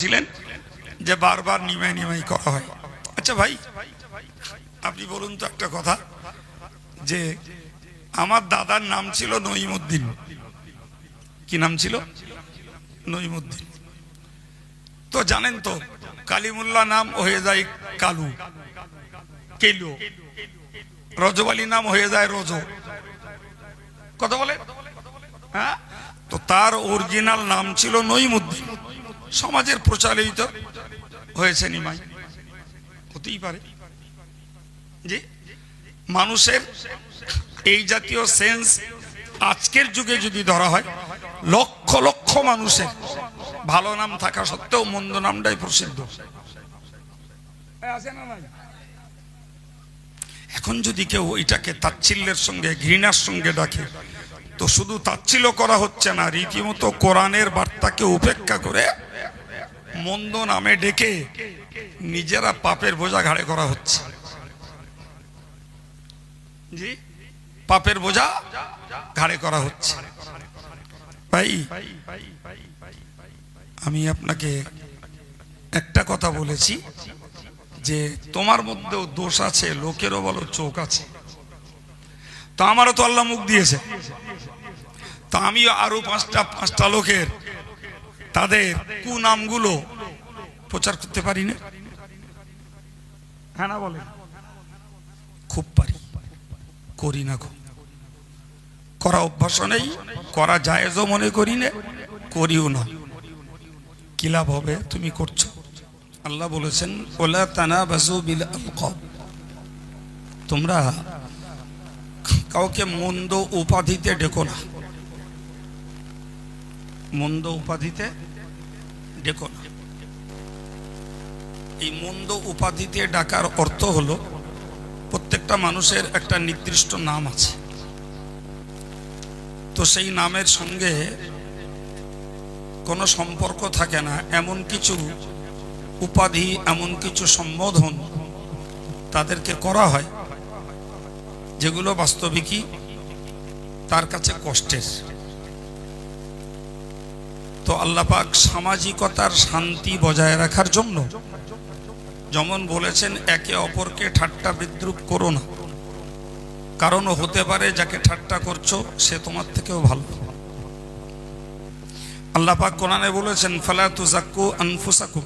ছিলেন যে বারবার নিমাই নিমাই করা হয়। আচ্ছা ভাই, আপনি বলুন তো একটা কথা, যে আমার দাদার নাম ছিল নঈমুদ্দিন। কি নাম ছিল? নঈমুদ্দিন। তো জানেন তো, কালিমুল্লাহ নাম হয়ে যায় কালু। কেলু। রজবালি নাম হয়ে যায় রজ। কথা বলে? হ্যাঁ? তো তার অরিজিনাল নাম ছিল নঈমুদ্দিন। সমাজের প্রচারিত হয়েছে নিমাই। হতেই পারে যে মানুষের এই জাতীয় সেন্স আজকের যুগে যদি ধরা হয়, লক্ষ লক্ষ মানুষের ভালো নাম থাকা সত্ত্বেও মন্দ নামটাই প্রসিদ্ধ। এখন যদি কেউ এটাকে তাচ্ছিল্যের সঙ্গে, ঘৃণার সঙ্গে ডাকে, তো শুধু তাচ্ছিল্য করা হচ্ছে না, রীতিমতো কোরআনের বার্তাকে উপেক্ষা করে মন্দ নামে ডেকে নিজেরা পাপের বোঝা ঘাড়ে করা হচ্ছে। পাপের বোঝা ঘাড়ে করা হচ্ছে। ভাই, আমি আপনাকে একটা কথা বলেছি যে তোমার মধ্যেও দোষ আছে, লোকেরও বলো চোখ আছে। তো আমারও তো আল্লাহ মুখ দিয়েছে। তা আমি আরও পাঁচটা পাঁচটা লোকের তাদের কুনামগুলো প্রচার করতে পারি না? হ্যাঁ না বলে খুব পারি। করি না খুব করা অভ্যাস নেই করা জায়েজও মনে করি না করিও না। কি লাভ হবে তুমি করছ? আল্লাহ বলেছেন ওলা তানা বাজু বিল তোমরা কাউকে মন্দ উপাধিতে ডেকো না। মন্দ উপাধিতে? ডেকো না এই মন্দ উপাধিতে ডাকার অর্থ হলো, প্রত্যেকটা মানুষের একটা নির্দিষ্ট নাম আছে। তো সেই নামের সঙ্গে কোনো সম্পর্ক থাকে না, এমন কিছু উপাধি, এমন কিছু সম্বোধন তাদেরকে করা হয়, যেগুলো বাস্তবিকই তার কাছে কষ্টের। তো আল্লাপাক সামাজিকতার শান্তি বজায় রাখার জন্য যেমন বলেছেন, একে অপরকে ঠাট্টা বিদ্রুপ করো না। কারণ হতে পারে যাকে ঠাট্টা করছ, সে তোমার থেকেও ভালো। আল্লাপাক কোরআনে বলেছেন, ফালা তুজাক্কু আনফুসাকু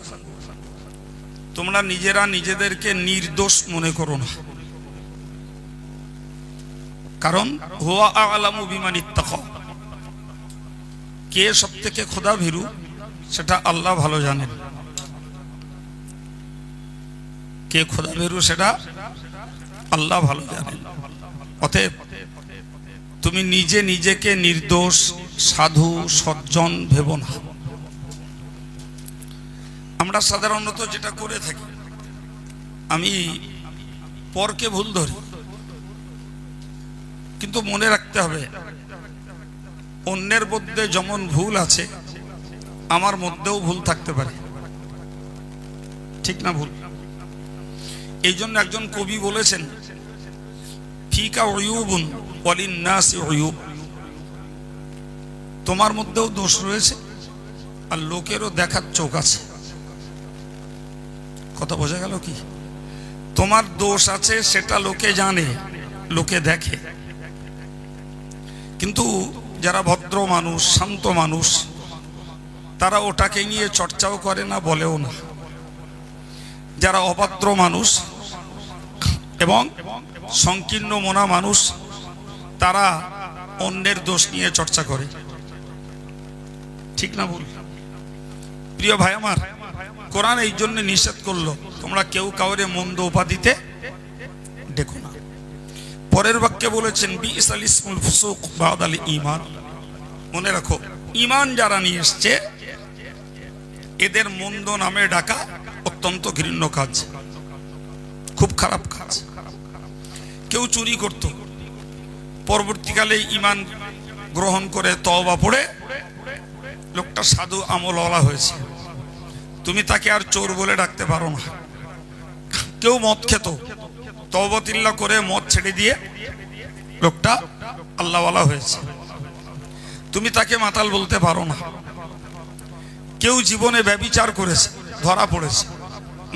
তোমরা নিজেরা নিজেদেরকে নির্দোষ মনে করো না। কারণ, হুয়া আলামু বিমান কে সব থেকে খোদা ভীরু সেটা আল্লাহ ভালো জানেন। কে খোদা ভীরু সেটা আল্লাহ ভালো জানেন। অতএব তুমি নিজে নিজেকে নির্দোষ, সাধু, সজ্জন ভেব না। আমরা সাধারণত যেটা করে থাকি, আমি পরকে ভুল ধরি, কিন্তু মনে রাখতে হবে অন্যের মধ্যে যেমন ভুল আছে, আমার মধ্যেও ভুল থাকতে পারে। ঠিক না ভুল? এই জন্য একজন কবি বলেছেন, ফিকা অয়ুবুন অলিন্নাসি অয়ুব তোমার মধ্যেও দোষ রয়েছে আর লোকেরও দেখার চোখ আছে। কথা বোঝা গেল কি? তোমার দোষ আছে, সেটা লোকে জানে, লোকে দেখে। কিন্তু যারা ভদ্র মানুষ, শান্ত মানুষ, তারা ওটাকে নিয়ে চর্চাও করে না, বলেও না। যারা অভদ্র মানুষ এবং সংকীর্ণ মনা মানুষ, তারা অন্যের দোষ নিয়ে চর্চা করে। ঠিক না ভুল? প্রিয় ভাই আমার, কোরআন এই জন্য নিষেধ করল, তোমরা কেউ কাউরে মন্দ উপাধিতে দেখো না। পরের বাক্যে বলেছেন ইমান মনে রাখো ইমান যারা নিয়ে এসছে, এদের মন্দ নামে ডাকা অত্যন্ত ঘৃণ্য কাজ। খুব খারাপ কাজ। কেউ চুরি করত। পরবর্তীকালে ইমান গ্রহণ করে তওবা পড়ে লোকটা সাধু আমলওয়ালা হয়েছে। তুমি তাকে আর চোর বলে ডাকতে পারো না। কেউ মদ খেত। তবতিল্লা করে মদ ছেড়ে দিয়ে লোকটা আল্লাহওয়ালা হয়েছে। তুমি তাকে মাতাল বলতে পারো না। কেউ জীবনে ব্যবিচার করেছে, ধরা পড়েছে,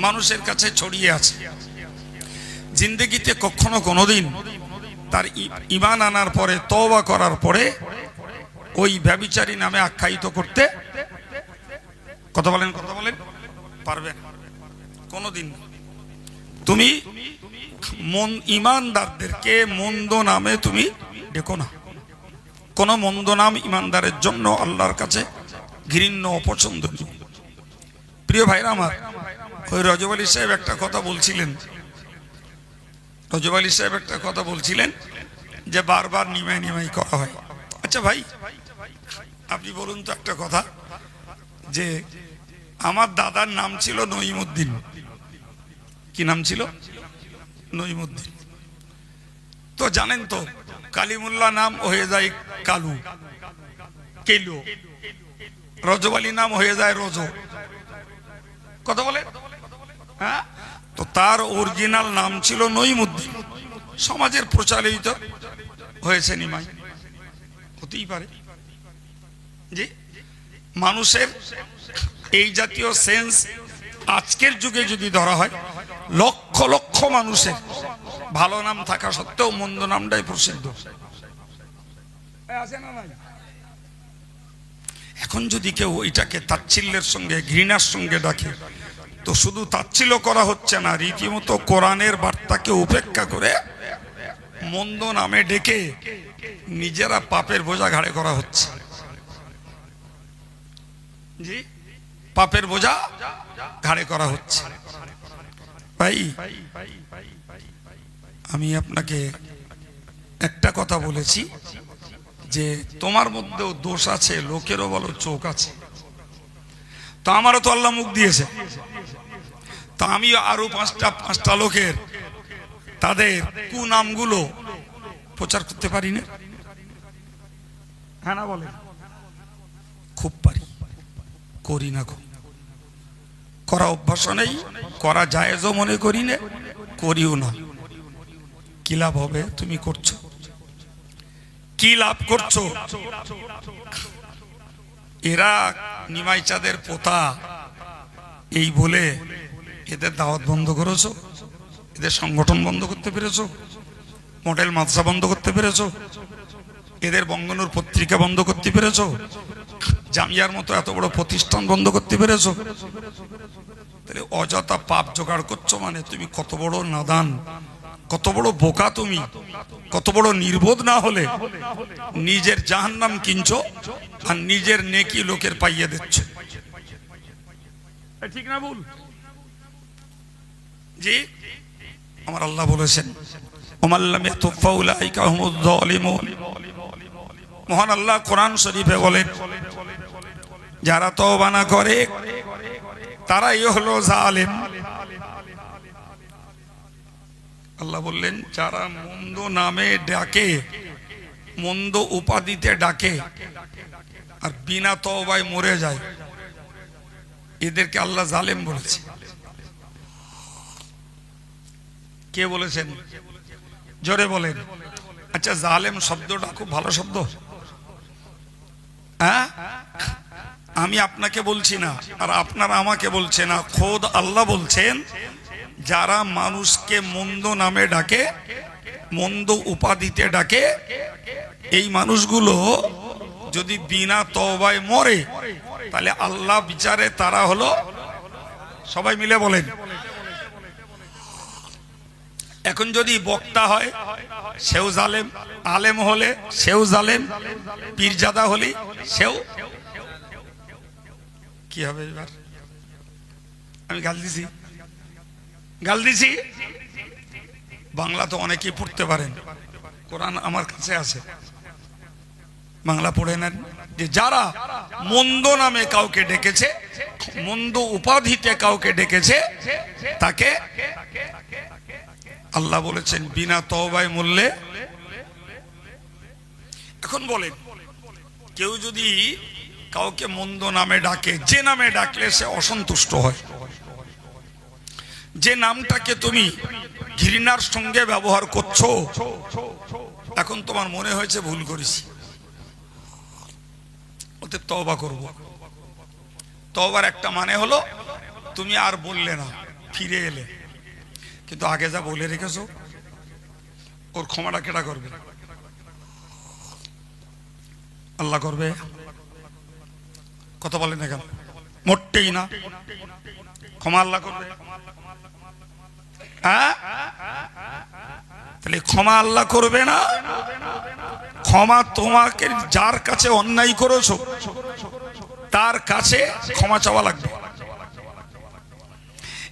মানুষের কাছে ছড়িয়ে আছে। জিন্দগিতে কখনো কোনোদিন তার ইমান আনার পরে, তওবা করার পরে ওই ব্যবিচারী নামে আখ্যায়িত করতে কথা বলেন কথা বলেন? পারবে কোনোদিন। তুমি মন ইমানদারদেরকে মন্দ নামে তুমি ডেকো না। কোন মন্দ নাম ইমানদারের জন্য আল্লাহর কাছে ঘৃণ্য অপছন্দনীয় প্রিয় ভাইরা আমার, ওই রজব আলী সাহেব একটা কথা বলছিলেন। রজব আলী সাহেব একটা কথা বলছিলেন যে বারবার নিমাই নিমাই করা হয়। আচ্ছা ভাই, আপনি বলুন তো একটা কথা যে আমার দাদার নাম ছিল নঈমুদ্দিন। কি নাম ছিল? নঈমুদ্দিন তো জানেন তো, কালিমুল্লাহ নাম হয়ে যায় কালু। কেলু। রজব আলী নাম হয়ে যায় রজ। কথা বলে? হ্যাঁ? তো তার অরিজিনাল নাম ছিল নঈমুদ্দিন সমাজের প্রচারিত হয়েছে নিমাই। হতেই পারে। জি? মানুষের এই জাতীয় সেন্স আজকের যুগে যদি ধরা হয় লক্ষ লক্ষ মানুষের ভালো নাম থাকা সত্ত্বেও মন্দ নামটাই প্রসিদ্ধ। এখন যদি কেউ এটাকে তাচ্ছিল্যের সঙ্গে ঘৃণার সঙ্গে ডাকে তো শুধু তাচ্ছিল্য করা হচ্ছে না রীতিমতো কোরআনের বার্তাকে উপেক্ষা করে মন্দ নামে ডেকে নিজেরা পাপের বোঝা ঘাড়ে করা হচ্ছে। জি? পাপের বোঝা ঘাড়ে করা হচ্ছে। ভাই, আমি আপনাকে একটা কথা বলেছি যে তোমার মধ্যেও দোষ আছে, লোকেরও বলো চোখ আছে। তো আমারও তো আল্লাহ মুখ দিয়েছে। তো আমি আরও পাঁচটা পাঁচটা লোকের, তাদের কুনামগুলো প্রচার করতে পারি না? হ্যাঁ না বলে খুব পারি। করি না খুব। করা অভ্যাস নেই, করা জায়েজও মনে করি না, করিও না। কি লাভ হবে তুমি করছ? কি লাভ করছ? এরা নিমাই চাঁদের পোতা, এই বলে এদের দাওয়াত বন্ধ করেছ, এদের সংগঠন বন্ধ করতে পেরেছ, মডেল মাদ্রাসা বন্ধ করতে পেরেছ, এদের বঙ্গনুর পত্রিকা বন্ধ করতে পেরেছ জামিয়ার মতো এত বড় প্রতিষ্ঠান বন্ধ করতে পেরেছ? তাহলে অযথা পাপ জোগাড় করছ মানে তুমি কত বড় নাদান কত বড় বোকা তুমি কত বড় নির্বোধ না হলে নিজের জাহান্নাম কিনছো আর নিজের নেকি লোকের পাইয়ে দিচ্ছ। ঠিক না ভুল? জি আমার আল্লাহ বলেছেন মহান আল্লাহ কোরআন শরীফে বলেন যারা তওবা করে, তারাই হলো জালেম। আল্লাহ বললেন, যারা মন্দ নামে ডাকে, মন্দ উপাধিতে ডাকে, আর বিনা তওবায় মরে যায়, এদেরকে আল্লাহ জালেম বলেছে। কে বলেছেন? জোরে বলেন। আচ্ছা জালেম শব্দটা খুব ভালো শব্দ। হ্যাঁ? আমি আপনাকে বলছি না, আর আপনারা আমাকে বলছে না, খোদ আল্লাহ বলছেন, যারা মানুষকে মন্দ নামে ডাকে, মন্দ উপাধিতে ডাকে, এই মানুষগুলো যদি বিনা তবায় মরে, তাহলে আল্লাহ বিচারে তারা হলো, সবাই মিলে বলেন। এখন যদি বক্তা হয়, সেও জালেম, আলেম হলে সেও জালেম, পীরজাদা হলে সেও কি হবে এবার? আমি গাল দিছি। গাল দিছি? বাংলা তো অনেকেই পড়তে পারেন। কোরআন আমার কাছে আছে। বাংলা পড়ে নেন। যে যারা মন্দ নামে কাউকে ডেকেছে, মন্দ উপাধিতে কাউকে ডেকেছে, তাকে আল্লাহ বলেছেন, বিনা তওবায় মূল্যে এখন বলেন, কেউ যদি কাউকে মন্দ নামে ডাকে, যে নামে ডাকলে সে অসন্তুষ্ট হয়। যে নামটাকে তুমি ঘৃণার সঙ্গে ব্যবহার করছ, এখন তোমার মনে হয়েছে ভুল করেছি। ওতে তবা করব। তবার একটা মানে হলো, তুমি আর বললে না, ফিরে এলে। কিন্তু আগে যা বলে রেখেছো, ওর ক্ষমাটা কেটা করবে? আল্লাহ করবে? কথা বলেন এখন মোটেই না। ক্ষমা আল্লাহ করবে। হ্যাঁ? তাহলে ক্ষমা আল্লাহ করবে না? ক্ষমা তোমাকে যার কাছে অন্যায় করেছ, তার কাছে ক্ষমা চাওয়া লাগবে।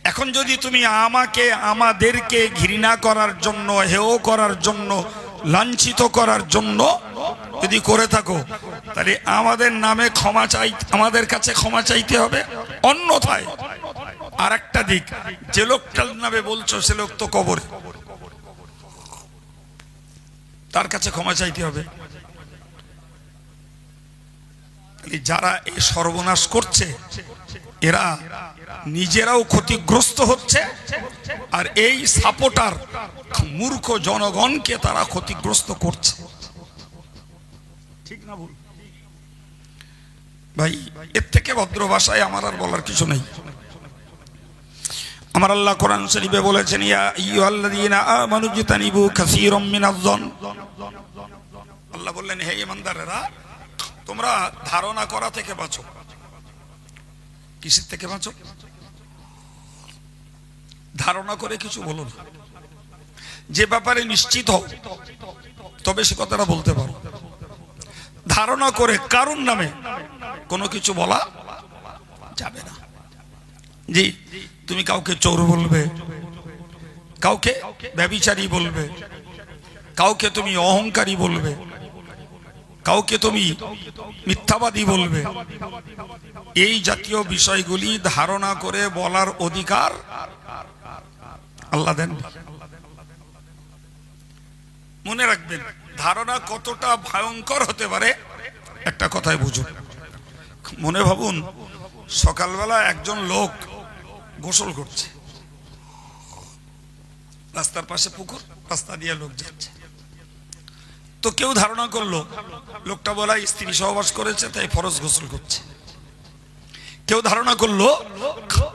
এখন যদি তুমি আমাকে, আমাদেরকে ঘৃণা করার জন্য, হেয় করার জন্য লাঞ্ছিত করার জন্য যদি করে থাকো, তাহলে আমাদের নামে ক্ষমা চাই, আমাদের কাছে ক্ষমা চাইতে হবে। অন্যথায় আর একটা দিক, যে লোকটার নামে বলছো, সে লোক তো কবরে। তার কাছে ক্ষমা চাইতে হবে। যারা এই সর্বনাশ করছে এরা নিজেরাও ক্ষতিগ্রস্ত হচ্ছে আর এই সাপোর্টার মূর্খ জনগণকে তারা ক্ষতিগ্রস্ত করছে। ঠিক না ভুল? ভাই এর থেকে ভদ্র ভাষায় আমার আর বলার কিছু নেই। আমার আল্লাহ কোরআন শরীফে বলেছেন ইয়া আইয়ুহাল্লাযীনা আমানু জিতানিবু কাসীরাম মিনাজ-জন আল্লাহ বললেন হে ইমানদারেরা তোমরা ধারণা করা থেকে বাঁচো। কিসের থেকে বাঁচো? ধারণা করে কিছু বলো না। যে ব্যাপারে নিশ্চিত হও, তবে সে কথাটা বলতে পারো। ধারণা করে কারুর নামে কোনো কিছু বলা যাবে না। জি, তুমি কাউকে চোর বলবে, কাউকে ব্যবিচারী বলবে, কাউকে তুমি অহংকারী বলবে কাউকে তুমি মিথ্যাবাদী বলবে। এই জাতীয় বিষয়গুলি ধারণা করে বলার অধিকার আল্লাহ দেন। মনে রাখবেন, ধারণা কতটা ভয়ঙ্কর হতে পারে, একটা কথাই বুঝুন। মনে ভাবুন, সকালবেলা একজন লোক গোসল করছে। রাস্তার পাশে পুকুর, রাস্তা দিয়ে লোক যাচ্ছে। তো কেউ ধারণা করল, লোকটা বলা স্ত্রী সহবাস করেছে, তাই ফরজ গোসল করছে। কেউ ধারণা করল,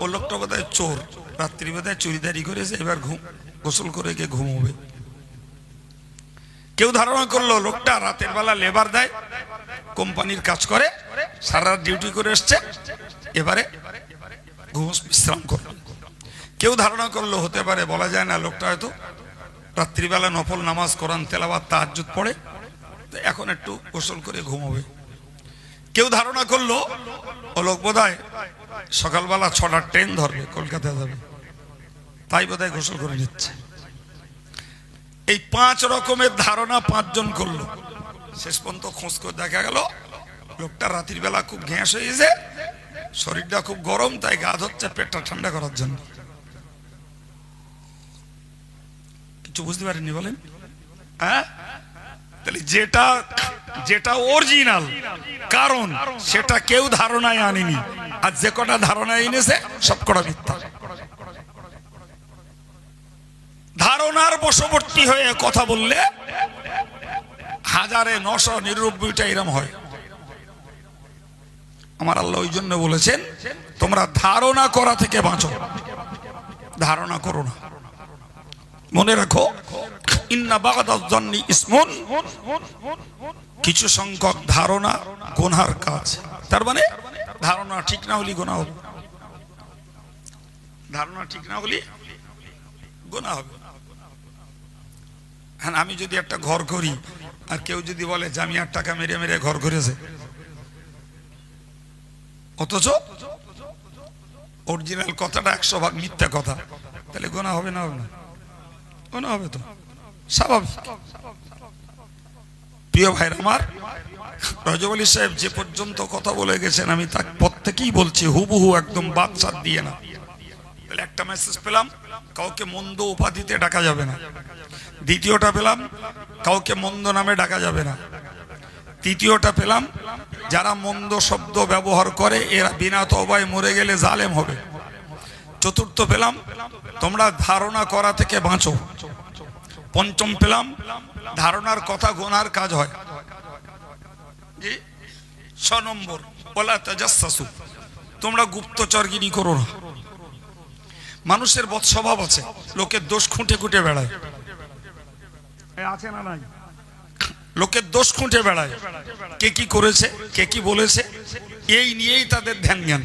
ও লোকটা বোধ চোর। রাত্রি বোধহয় চুরিদারি করেছে, এবার ঘুম, গোসল করে গিয়ে ঘুমোবে। কেউ ধারণা করল, লোকটা রাতের বেলা লেবার দেয়, কোম্পানির কাজ করে সারা ডিউটি করে এসছে, এবারে ঘুম বিশ্রাম করবে। কেউ ধারণা করল, হতে পারে, বলা যায় না, লোকটা হয়তো রাত্রিবেলা নফল নামাজ কোরআন তেলাবাদ তাহাজ্জুদ পড়ে, তো এখন একটু গোসল করে ঘুমোবে। কেউ ধারণা করল, ও লোক বোধহয় সকালবেলা ছটার ট্রেন ধরবে, কলকাতায় যাবে। তাই বোধহয় গোসল করে নিচ্ছে। এই পাঁচ রকমের ধারণা পাঁচজন করল। শেষ পর্যন্ত খোঁজ করে দেখা গেল, লোকটা রাত্রির বেলা খুব গ্যাস হয়েছে শরীরটা খুব গরম, তাই গা ধরছে, পেটটা ঠান্ডা করার জন্য। বুঝতে পারেননি বলেন। হ্যাঁ? তাহলে যেটা যেটা অরিজিনাল কারণ সেটা কেউ ধারণায় আনেনি। আর যে কটা ধারণায় এনেছে, সব কটা মিথ্যা। ধারণার বশবর্তী হয়ে কথা বললে হাজারে নশো নিরানব্বইটা এরম হয়। আমার আল্লাহ ওই জন্য বলেছেন, তোমরা ধারণা করা থেকে বাঁচো। ধারণা করো না। মনে রাখো কিছু সংখ্যক ধারণা গোনার কাজ। তার মানে ধারণা ঠিক না হলে গোনা হবে। ধারণা ঠিক না হলে গোনা হবে। হ্যাঁ আমি যদি একটা ঘর করি, আর কেউ যদি বলে, জামিয়ার টাকা মেরে মেরে ঘর করেছে। অথচ অরিজিনাল কথাটা একশো ভাগ মিথ্যা কথা। তাহলে গোনা হবে না হবে না? গোনা হবে তো? স্বাভাবিক। প্রিয় ভাইর আমার, রজব আলী সাহেব যে পর্যন্ত কথা বলে গেছেন, আমি তার পর থেকেই বলছি, হুবহু একদম বাদশাদ দিয়ে না। একটা মেসেজ পেলাম, কাউকে মন্দ উপাধিতে ডাকা যাবে না। দ্বিতীয়টা পেলাম, কাউকে মন্দ নামে ডাকা যাবে না। তৃতীয়টা পেলাম, যারা মন্দ শব্দ ব্যবহার করে, এরা বিনা তবায় মরে গেলে জালেম হবে। চতুর্থ পেলাম। তোমরা ধারণা করা থেকে বাঁচো। পঞ্চম পেলাম। ধারণার কথা গোনার কাজ হয়। ছ নম্বর। ওলা তাজাসু তোমরা গুপ্তচরগিরি করো না। মানুষের বৎ স্বভাব আছে। লোকের দোষ খুঁটে খুঁটে বেড়ায়। আছে না নাই? লোকের দোষ খুঁটে বেড়ায়। কে কি করেছে? কে কি বলেছে? এই নিয়েই তাদের ধ্যান জ্ঞান